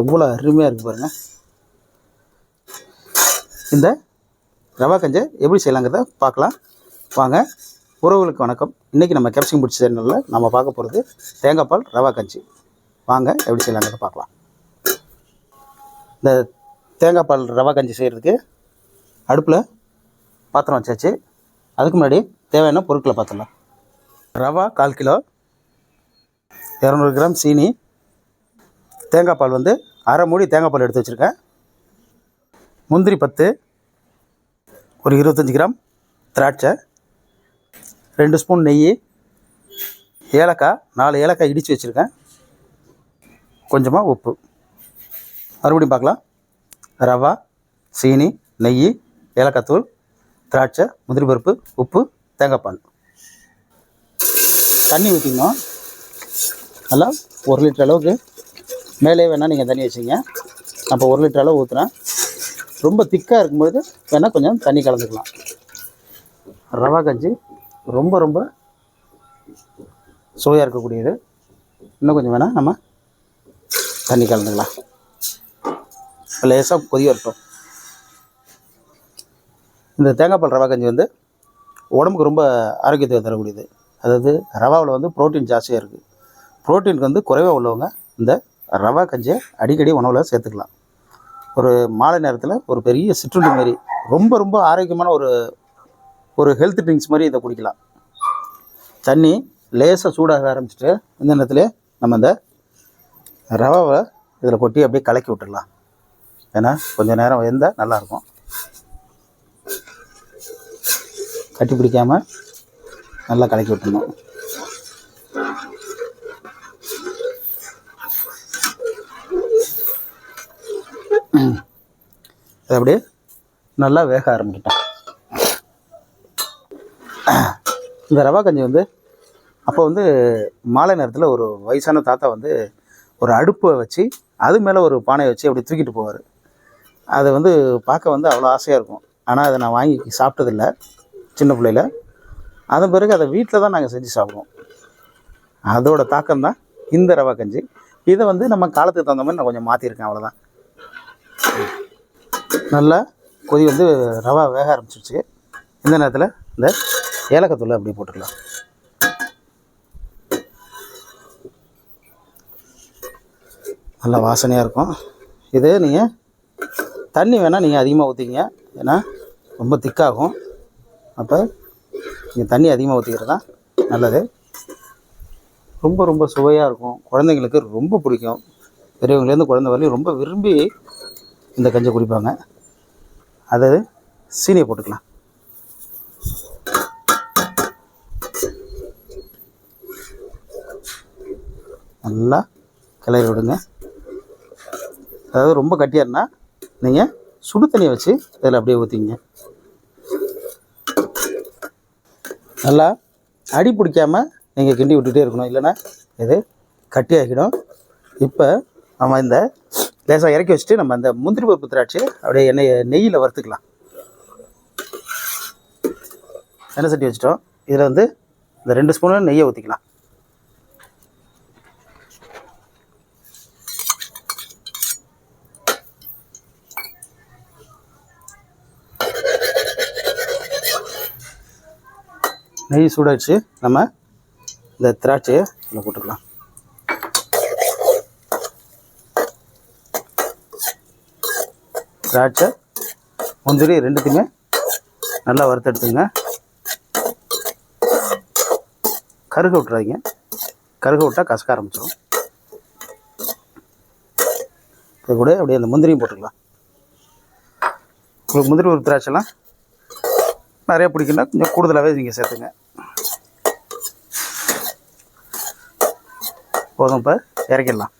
எவ்வளோ அருமையாக இருக்குது பாருங்கள் இந்த ரவா கஞ்சை எப்படி செய்யலாங்கிறத பார்க்கலாம். வாங்க உறவுகளுக்கு வணக்கம். இன்றைக்கி நம்ம கேப்சிங் பிடிச்ச சேனலில் நம்ம பார்க்க போகிறது தேங்காய் பால் ரவா கஞ்சி. வாங்க எப்படி செய்யலாங்கிறத பார்க்கலாம். இந்த தேங்காய் பால் ரவா கஞ்சி செய்கிறதுக்கு அடுப்பில் பாத்திரம் வச்சாச்சு. அதுக்கு முன்னாடி தேவையான பொருட்களை பார்த்துடலாம் ரவா கால் கிலோ இரநூறு கிராம் சீனி தேங்காய் பால் வந்து அரை மூடி தேங்காய் பால் எடுத்து வச்சுருக்கேன். முந்திரி பத்து ஒரு இருபத்தஞ்சி கிராம் திராட்சை ரெண்டு ஸ்பூன் நெய் ஏலக்காய் நாலு ஏலக்காய் இடித்து வச்சுருக்கேன். கொஞ்சமாக உப்பு. மறுபடியும் பார்க்கலாம். ரவா சீனி நெய் ஏலக்காய் தூள் திராட்சை முந்திரி பருப்பு உப்பு தேங்காய் பால். தண்ணி ஊற்றிக்கணும் நல்லா ஒரு லிட்டர் அளவுக்கு மேலே வேணால் நீங்கள் தண்ணி வச்சுங்க. அப்போ ஒரு லிட்டர் அளவு ஊற்றுறேன் ரொம்ப திக்காக இருக்கும்போது வேணால் கொஞ்சம் தண்ணி கலந்துக்கலாம். ரவா கஞ்சி ரொம்ப ரொம்ப சுவையாக இருக்கக்கூடியது. இன்னும் கொஞ்சம் வேணால் நம்ம தண்ணி கலந்துக்கலாம். லேசாக கொதி வரட்டும். இந்த தேங்காய்பால் ரவா கஞ்சி வந்து உடம்புக்கு ரொம்ப ஆரோக்கியத்தை தரக்கூடியது. அதாவது ரவாவில் வந்து ப்ரோட்டீன் ஜாஸ்தியாக இருக்குது புரோட்டீனுக்கு வந்து குறைவாக உள்ளவங்க இந்த ரவா கஞ்சியை அடிக்கடி உணவில் சேர்த்துக்கலாம். ஒரு மாலை நேரத்தில் ஒரு பெரிய சிற்றுண்டி மாதிரி ரொம்ப ரொம்ப ஆரோக்கியமான ஒரு ஒரு ஹெல்த் ட்ரிங்க்ஸ் மாதிரி இதை குடிக்கலாம். தண்ணி லேசாக சூடாக ஆரம்பிச்சிட்டு இந்த நேரத்தில் நம்ம இந்த ரவாவை இதில் கொட்டி அப்படியே கலக்கி விட்டுடலாம். ஏன்னா கொஞ்சம் நேரம் வெந்தால் நல்லாயிருக்கும் கட்டி பிடிக்காமல் நல்லா கலக்கி விட்டுணும் அது அப்படியே நல்லா வேக ஆரம்பிக்கிட்டேன். இந்த ரவா கஞ்சி வந்து அப்போ வந்து மாலை நேரத்தில் ஒரு வயசான தாத்தா வந்து ஒரு அடுப்பை வச்சு அது மேலே ஒரு பானையை வச்சு அப்படி தூக்கிட்டு போவார். அதை வந்து பார்க்க வந்து அவ்வளோ ஆசையாக இருக்கும். ஆனால் அதை நான் வாங்கி சாப்பிட்டதில்ல சின்ன பிள்ளையில. அதன் பிறகு அதை வீட்டில் தான் நாங்கள் செஞ்சு சாப்பிடுவோம். அதோட தாக்கம் தான் இந்த ரவா கஞ்சி. இதை வந்து நம்ம காலத்துக்கு தகுந்த மாதிரி நான் கொஞ்சம் மாற்றிருக்கேன் அவ்வளோதான் நல்லா கொதி வந்து ரவா வேக ஆரம்பிச்சிருச்சு. இந்த நேரத்தில் இந்த ஏலக்கத்தூளை அப்படி போட்டுக்கலாம். நல்லா வாசனையாக இருக்கும். இது நீங்கள் தண்ணி வேணால் நீங்கள் அதிகமாக ஊற்றிங்க ஏன்னா ரொம்ப திக்காகும். அப்போ நீங்கள் தண்ணி அதிகமாக ஊற்றிக்கிறது தான் நல்லது. ரொம்ப ரொம்ப சுவையாக இருக்கும். குழந்தைங்களுக்கு ரொம்ப பிடிக்கும். பெரியவங்கலேருந்து குழந்தை வரையும் ரொம்ப விரும்பி இந்த கஞ்சி குடிப்பாங்க. அதை சீனியை போட்டுக்கலாம். நல்லா கிளறி விடுங்க. அதாவது ரொம்ப கட்டியாக இருந்தால் நீங்கள் சுடு தண்ணியை வச்சு இதில் அப்படியே ஊற்றிங்க நல்லா அடி பிடிக்காமல் நீங்கள் கிண்டி விட்டுட்டே இருக்கணும். இல்லைன்னா இது கட்டியாகிடும். இப்போ நம்ம இந்த லேசாக இறக்கி வச்சுட்டு நம்ம அந்த முந்திரி பருப்பு திராட்சை அப்படியே எண்ணெய் நெய்யில் வறுத்துக்கலாம். எண்ணெய் சட்டி வச்சுட்டோம். இதில் வந்து இந்த ரெண்டு ஸ்பூனு நெய்யை ஊற்றிக்கலாம் நெய் சூடாச்சு நம்ம இந்த திராட்சையை இதில் போட்டுக்கலாம். திராட்சை முந்திரி ரெண்டுத்தையுமே நல்லா வறுத்தெடுத்துங்க. கருக விட்டுறாதீங்க. கருக விட்டால் கசக்க ஆரம்பிச்சிடும் இது கூட அப்படியே அந்த முந்திரியும் போட்டுக்கலாம். உங்களுக்கு முந்திரி ஒரு திராட்சைலாம் நிறையா பிடிக்குன்னா கொஞ்சம் கூடுதலாகவே நீங்கள் சேர்த்துங்க. போதும் இப்போ இறக்கிடலாம்.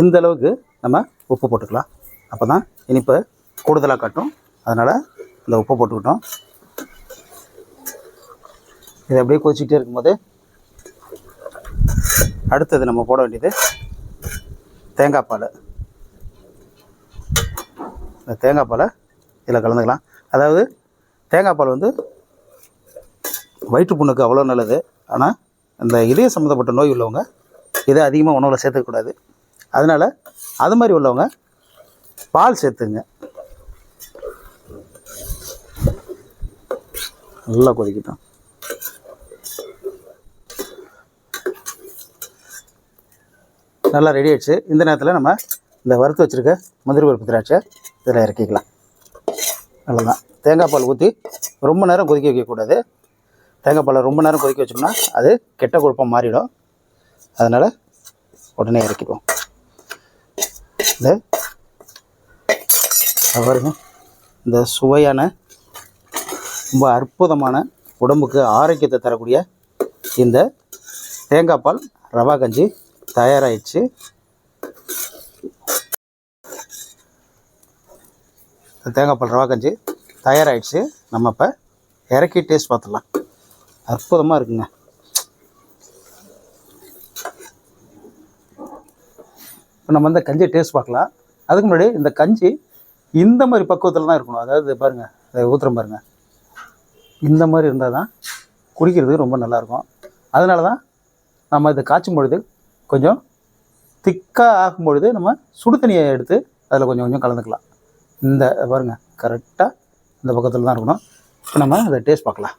இந்த அளவுக்கு நம்ம உப்பு போட்டுக்கலாம். அப்போ தான் இனிப்பு கூடுதலாக காட்டும். அதனால் இந்த உப்பு போட்டுக்கிட்டோம். இது அப்படியே கொதிச்சுக்கிட்டே இருக்கும்போது அடுத்தது நம்ம போட வேண்டியது தேங்காய் பால். இந்த தேங்காய் பாலை இதில் கலந்துக்கலாம். அதாவது தேங்காய் பால் வந்து வயிற்று புண்ணுக்கு அவ்வளோ நல்லது. ஆனால் இந்த இதய சம்மந்தப்பட்ட நோய் உள்ளவங்க இதை அதிகமாக உணவில் சேர்த்துக்கக்கூடாது. அதனால் அது மாதிரி உள்ளவங்க பால் சேர்த்துங்க. நல்லா கொதிக்கட்டும். நல்லா ரெடி ஆயிடுச்சு. இந்த நேரத்தில் நம்ம இந்த வறுத்து வச்சுருக்க முதிரி பருப்பு திராட்சை இதில் இறக்கிக்கலாம். அவ்வளோதான் தேங்காய் பால் ஊற்றி ரொம்ப நேரம் கொதிக்க வைக்கக்கூடாது. தேங்காய் பாலை ரொம்ப நேரம் கொதிக்க வச்சோம்னா அது கெட்ட குழப்பம் மாறிடும். அதனால் உடனே இறக்கிடுவோம் இந்த பாருங்க. இந்த சுவையான ரொம்ப அற்புதமான உடம்புக்கு ஆரோக்கியத்தை தரக்கூடிய இந்த தேங்காய் பால் ரவா கஞ்சி தயாராகிடுச்சு இந்த தேங்காய் பால் ரவா கஞ்சி தயாராகிடுச்சு நம்ம இப்போ இறக்கி டேஸ்ட் பார்த்துடலாம். அற்புதமாக இருக்குங்க. நம்ம இந்த கஞ்சியை டேஸ்ட் பார்க்கலாம். அதுக்கு முன்னாடி இந்த கஞ்சி இந்த மாதிரி பக்குவத்தில் தான் இருக்கணும். அதாவது பாருங்கள் இதை ஊற்றுறோம் பாருங்கள் இந்த மாதிரி இருந்தால் தான் குடிக்கிறதுக்கு ரொம்ப நல்லாயிருக்கும் அதனால தான் நம்ம இதை காய்ச்சும் பொழுது கொஞ்சம் திக்காக ஆகும் பொழுது நம்ம சுடு தண்ணியை எடுத்து அதில் கொஞ்சம் கொஞ்சம் கலந்துக்கலாம். இந்த பாருங்கள் கரெக்டாக இந்த பக்கத்தில் தான் இருக்கணும். இப்போ நம்ம அதை டேஸ்ட் பார்க்கலாம்.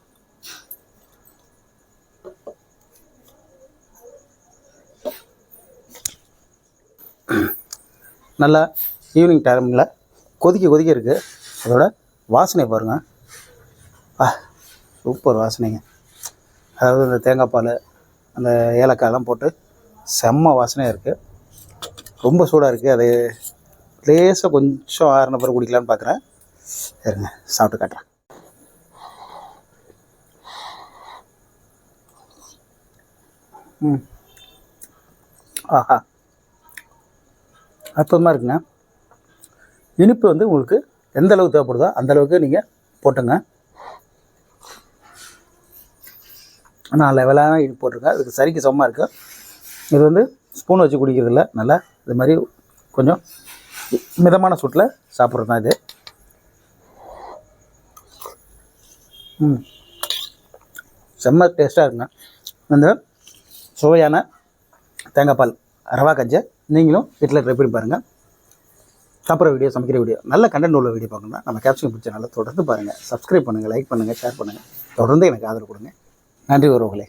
நல்லா ஈவினிங் டைமில் கொதிக்க கொதிக்க இருக்குது அதோட வாசனை பாருங்கள் ஆ சூப்பர் வாசனைங்க. அதாவது இந்த தேங்காய் பால் அந்த ஏலக்காயெல்லாம் போட்டு செம்ம வாசனையாக இருக்குது ரொம்ப சூடாக இருக்குது அது லேசாக கொஞ்சம் ஆறுன பிறகு குடிக்கலான்னு பார்க்குறேன் இருங்க சாப்பிட்டு காட்டுறேன். ம். ஆஹா. அற்புதமாக இருக்குங்க. இனிப்பு வந்து உங்களுக்கு எந்த அளவுக்கு தேவைப்படுதோ அந்த அளவுக்கு நீங்கள் போட்டுங்க. நான் லெவலான இனிப்பு போட்டிருக்கேன். அதுக்கு சரிக்கு சமமாக இருக்குது இது வந்து ஸ்பூன் வச்சு குடிக்கிறதில்ல நல்லா இது மாதிரி கொஞ்சம் மிதமான சூட்டில் சாப்பிட்றது தான் இது. ம். செம்ம டேஸ்ட்டாக இருக்குங்க. இந்த சுவையான தேங்காய் பால். ரவா கஞ்சை நீங்களும் வீட்டில் ட்ரை பண்ணி பாருங்கள் சாப்பிட்ற வீடியோ சமைக்கிற வீடியோ நல்ல கண்டென்ட் உள்ள வீடியோ பார்க்கணும்னா நம்ம கேப்ஷன் பிடிச்ச நல்லா தொடர்ந்து பாருங்கள் சப்ஸ்கிரைப் பண்ணுங்கள் லைக் பண்ணுங்கள் ஷேர் பண்ணுங்கள் தொடர்ந்து எனக்கு ஆதரவு கொடுங்க. நன்றி உறவுகளே.